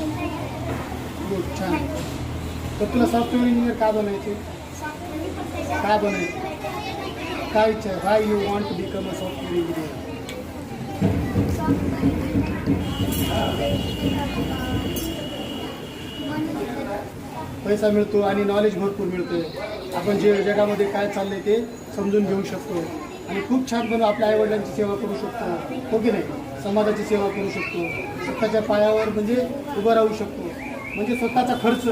Good छान. तर तुला सॉफ्टवेअर इंजिनियर का बनायचे? सॉफ्टवेअर का बनायचे? काय इच्छा आहे why you want to become a software engineer पैसा मिळतो आणि नॉलेज भरपूर मिळते आपण जे जगामध्ये काय चाललंय ते समजून घेऊ शकतो. आणि खूप छान बनून आपल्या आईवडिलांची सेवा करू शकतो. हो की नाही? समाजाची सेवा करू शकतो. स्वतःच्या पायावर म्हणजे उभं राहू शकतो. म्हणजे स्वतःचा खर्च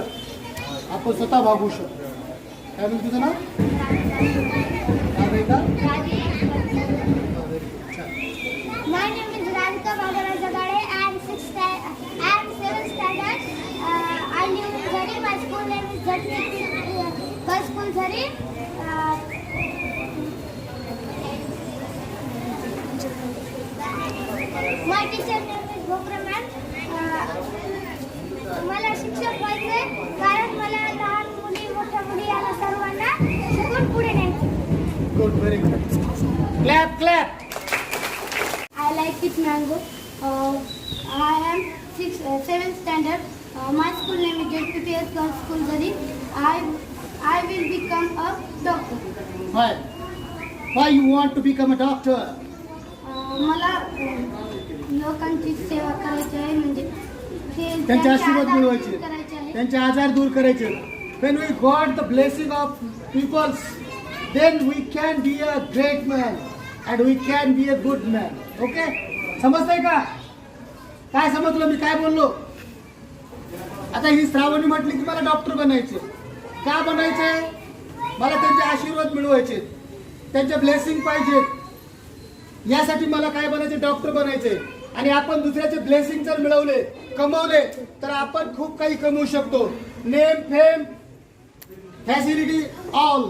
आपण स्वतः भागवू शकतो. काय म्हणतो तुझं नाव? नाव आहे का छान My name is Radhika Babara Zagade. I am sixth. sta- I am seventh standard. Uh, I live in Zari. My school name is Jatni Girls School Zari. Uh, my teacher name is Bokra ma'am. Uh, मला शिक्षक व्हायचे कारण मला लहान मुली मोठ्या मुली यांना सर्वांना शिकून पुढे न्यायचे good very good clap clap I like it mango. Uh, I am six, uh, seventh standard. Uh, my school name is JPPS Girls School Zari. I I will become a doctor. Why? Why you want to become a doctor? Uh, मला uh, लोकांची सेवा करायची आहे म्हणजे ते त्यांचे आशीर्वाद मिळवायचे. करायचे आहे त्यांचे आजार दूर करायचे. When we got the blessing of peoples then we can be a great man and we can be a good man. Okay? समजतंय का? काय समजलं? मी काय बोललो? आता ही श्रावणी म्हटली की मला डॉक्टर बनायचे. का बनायचे? मला त्यांचे आशीर्वाद मिळवायचे. त्यांचे ब्लेसिंग पाहिजेत यासाठी मला काय बनायचे? डॉक्टर बनायचे. आणि आपण दुसऱ्याचे ब्लेसिंग जर मिळवले कमवले तर आपण खूप काही कमवू शकतो. नेम फेम फॅसिलिटी ऑल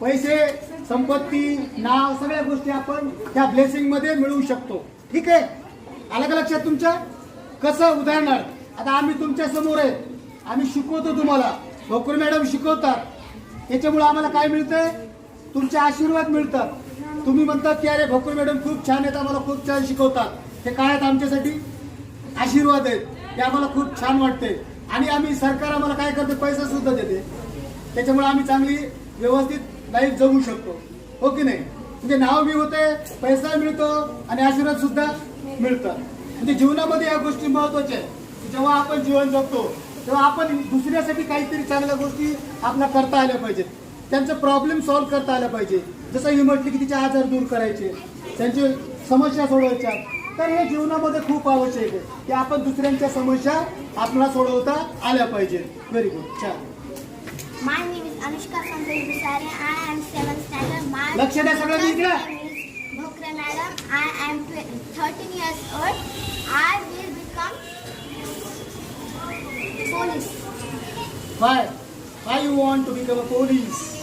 पैसे संपत्ती नाव सगळ्या गोष्टी आपण त्या ब्लेसिंगमध्ये मिळवू शकतो. ठीक आहे? आलं का लक्षात तुमच्या? कसं? उदाहरणार्थ आता आम्ही तुमच्यासमोर आहे. आम्ही शिकवतो तुम्हाला. भोकर मॅडम शिकवतात. त्याच्यामुळे आम्हाला काय मिळतंय? तुमचे आशीर्वाद मिळतात. तुम्ही म्हणतात की अरे भोकर मॅडम खूप छान आहेत आम्हाला खूप छान शिकवतात. ते काय आहेत आमच्यासाठी आशीर्वाद आहेत. ते आम्हाला खूप छान वाटते. आणि आम्ही सरकार आम्हाला काय करते? पैसा सुद्धा देते. त्याच्यामुळे आम्ही चांगली व्यवस्थित लाईफ जगू शकतो. हो की नाही? म्हणजे नाव बी होते पैसा मिळतो आणि आशीर्वाद सुद्धा मिळतात. म्हणजे जीवनामध्ये या गोष्टी महत्त्वाच्या आहेत. जेव्हा आपण जीवन जगतो तेव्हा आपण दुसऱ्यासाठी काहीतरी चांगल्या गोष्टी आपल्या करता आल्या पाहिजेत. त्यांचं प्रॉब्लेम सॉल्व्ह करता आला पाहिजे जसं ही म्हटली की तिचे आजार दूर करायचे त्यांची समस्या सोडवायच्या. तर हे जीवनामध्ये खूप आवश्यक आहे की आपण दुसऱ्यांच्या समस्या आपल्याला सोडवता आल्या पाहिजेत व्हेरी गुड चार लक्ष द्या सगळं मी madam I am thirteen years old I will become police why why you want to police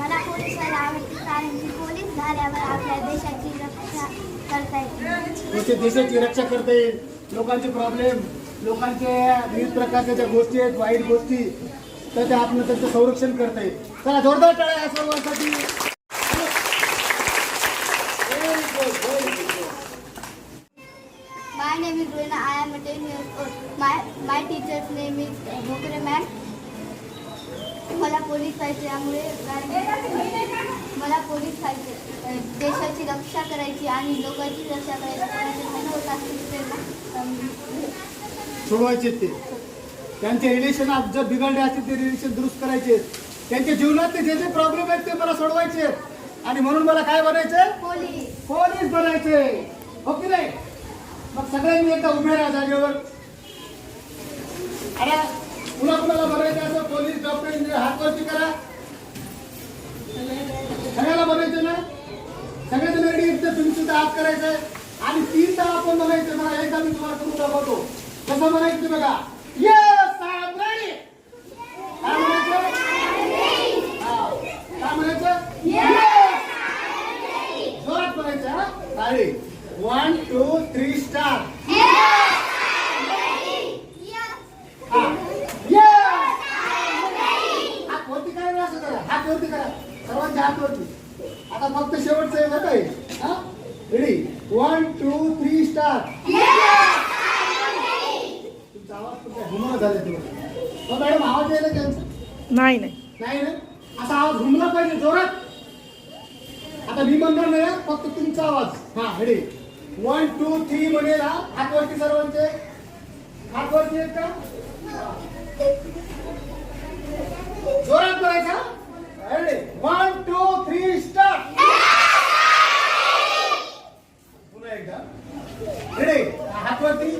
मला पोलीस व्हायला आवडते कारण की पोलीस झाल्यावर आपल्या देशाची रक्षा करता येते देशाची रक्षा करता येईल लोकांचे प्रॉब्लेम लोकांचे विविध प्रकारच्या ज्या गोष्टी आहेत वाईट गोष्टी तर त्या आपण त्यांचं संरक्षण करता येईल चला जोरदार टाळ्या या सर्वांसाठी Very good, very good. My name is Rina. I am 10 years old. My my teacher's name is Bhokre ma'am. मला पोलीस व्हायचे त्यामुळे मला पोलीस व्हायचे देशाची रक्षा करायची आणि लोकांची रक्षा करायची. सोडवायचे ते. त्यांचे रिलेशन जर बिघडले असतील ते रिलेशन दुरुस्त करायचे. त्यांच्या जीवनात जे जे प्रॉब्लेम आहेत ते मला सोडवायचे. आणि म्हणून मला काय बनायचं पोलीस. पोलीस बनायचे. हो की नाही? मग सगळ्यांनी एकदा उभे राहा जागेवर. अरे कुणा कुणाला बनायचं इंजिनियर हात वरती करा. सगळ्याला बनायचं ना? सगळेजण रेडी तर तुम्ही सुद्धा हात करायचं आणि तीनदा आपण बनायचं मला एकदा मी तुम्हाला करून दाखवतो. कसं ते बघा. काय म्हणायचं. काय म्हणायचं? येस जोरात म्हणायचं हा? ताळी वन टू थ्री स्टार हा Yes! हात वरती करा ना असं करा हात वरती करा. सर्वांच्या हात वरती आता फक्त शेवटचं आहे बरं आहे हा? Ready one two three star आवाज तुमचा घुमला झाला तेव्हा हो मॅडम आवाज यायला त्यांचा नाही नाही. नाही ना? असा आवाज घुमला पाहिजे जोरात. आता मी म्हणणार नाही फक्त तुमचा आवाज. हा रेडी वन टू थ्री म्हणेल हा. हातवरती सर्वांचे. हातवरती आहेत का? जोरात वन टू थ्री स्टार्ट पुन्हा एकदा. रेडी हातवरती